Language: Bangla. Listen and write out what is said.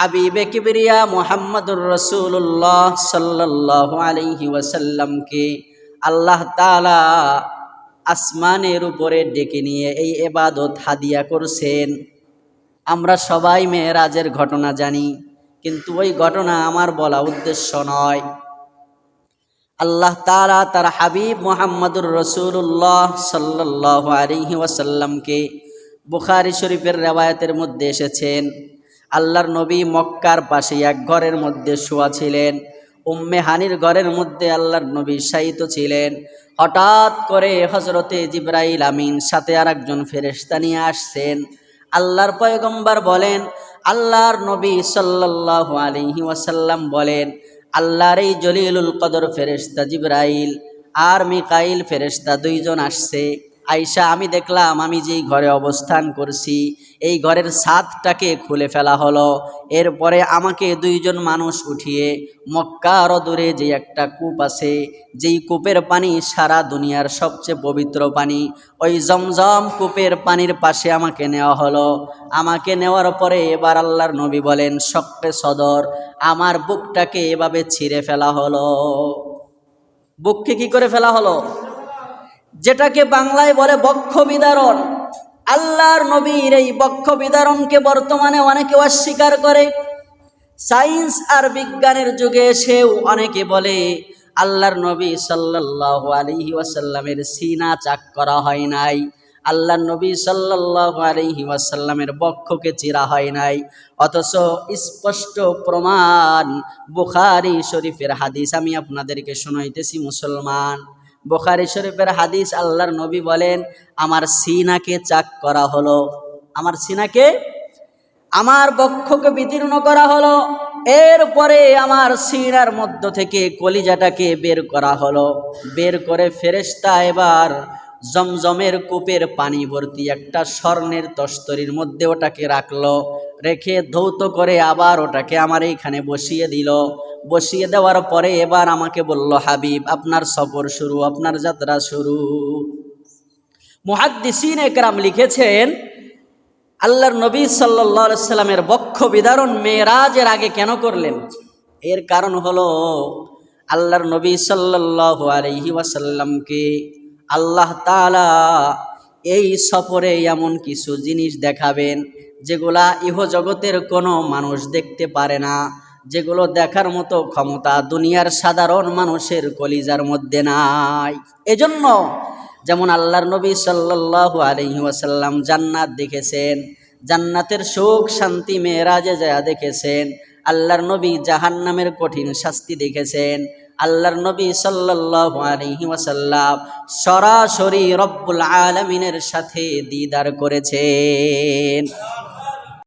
হাবিবে কিবরিয়া মোহাম্মদুর রসুল্লাহ সাল্লাহ আলহি ওয়াসাল্লামকে আল্লাহ তালা আসমানের উপরে ডেকে নিয়ে এই এবাদত হাদিয়া করছেন। আমরা সবাই মেয়েরাজের ঘটনা জানি, কিন্তু ওই ঘটনা আমার বলা উদ্দেশ্য নয়। আল্লাহ তালা তার হাবিব মোহাম্মদুর রসুল্লাহ সাল্লাহ আলিহি ওয়াসাল্লামকে বুখারি শরীফের রেওয়ায়তের মধ্যে এসেছেন। আল্লাহর নবী মক্কার পাশে এক ঘরের মধ্যে শোয়া ছিলেন। উম্মে হানির ঘরের মধ্যে আল্লাহর নবী শায়িত ছিলেন। হঠাৎ করে হজরতে জিব্রাইল আমিন সাথে আর একজন ফেরেস্তা নিয়ে আসছেন। আল্লাহর পয়গম্বর বলেন, আল্লাহর নবী সাল্লাহ আলিহি ওয়াসাল্লাম বলেন, আল্লাহর এই জলিলুল কদর ফেরেস্তা জিব্রাইল আর মিকাইল ফেরেস্তা দুইজন আসছে। আইসা, আমি দেখলাম আমি যেই ঘরে অবস্থান করছি, এই ঘরের ছাদটাকে খুলে ফেলা হলো। এরপরে আমাকে দুইজন মানুষ উঠিয়ে মক্কার দূরে যে একটা কূপ আছে, যেই কূপের পানি সারা দুনিয়ার সবচেয়ে পবিত্র পানি, ওই জমজম কূপের পানির পাশে আমাকে নেওয়া হলো। আমাকে নেওয়ার পরে এবার আল্লাহর নবী বলেন, শক্তে সদর, আমার বুকটাকে এভাবে ছিঁড়ে ফেলা হলো। বুককে কি করে ফেলা হলো? যেটাকে বাংলায় বলে বক্ষ বিদারণ। আল্লাহর নবীর এই বক্ষ বিদারণকে বর্তমানে অনেকে অস্বীকার করে। সায়েন্স আর বিজ্ঞানের যুগে এসেও অনেকে বলে, আল্লাহর নবী সাল্লাহ আলিহি ওয়াসাল্লামের সিনা চাক করা হয় নাই। আল্লাহর নবী সাল্লাহ আলিহি ওয়াসাল্লামের বক্ষকে চিরা হয় নাই। অথচ স্পষ্ট প্রমাণ বুখারি শরীফের হাদিস আমি আপনাদেরকে শোনাইতেছি, মুসলমান। বোখারি শরীফের হাদিস আল্লাহর নবী বলেন, আমার সিনাকে চাক করা হলো। আমার সিনাকে? আমার বক্ষকে বিদীর্ণ করা হলো। এরপরে আমার সিনার মধ্য থেকে কলিজাটাকে বের করা হলো। বের করে ফেরেস্তা এবার জমজমের কূপের পানি ভর্তি একটা স্বর্ণের তস্তরির মধ্যে ওটাকে রাখল। রেখে ধৌত করে আবার ওটাকে আমার এইখানে বসিয়ে দিল। বসিয়ে দেওয়ার পরে এবার আমাকে বলল, হাবিব, আপনার সফর শুরু, আপনার যাত্রা শুরু। মুহাদ্দিসিন একরাম লিখেছেন, আল্লাহর নবী সাল্লা সাল্লামের বক্ষ বিদারণ মেয়েরাজের আগে কেন করলেন? এর কারণ হলো, আল্লাহর নবী সাল্লাহ আলহি ওয়াসাল্লামকে আল্লাহ তালা এই সফরে এমন কিছু জিনিস দেখাবেন, যেগুলা ইহ জগতের কোনো মানুষ দেখতে পারে না। যেগুলো দেখার মতো ক্ষমতা দুনিয়ার সাধারণ মানুষের কলিজার মধ্যে নাই। এজন্য যেমন আল্লাহর নবী সাল্লাহ আলহি ওয়াসাল্লাম জান্নাত দেখেছেন, জান্নাতের সুখ, শান্তি, মেয়েরাজে যায়া দেখেছেন, আল্লাহর নবী জাহান্নামের কঠিন শাস্তি দেখেছেন, আল্লাহর নবী সাল্লাহ আলহি সরাসরি রব্বুল আলমিনের সাথে দিদার করেছেন।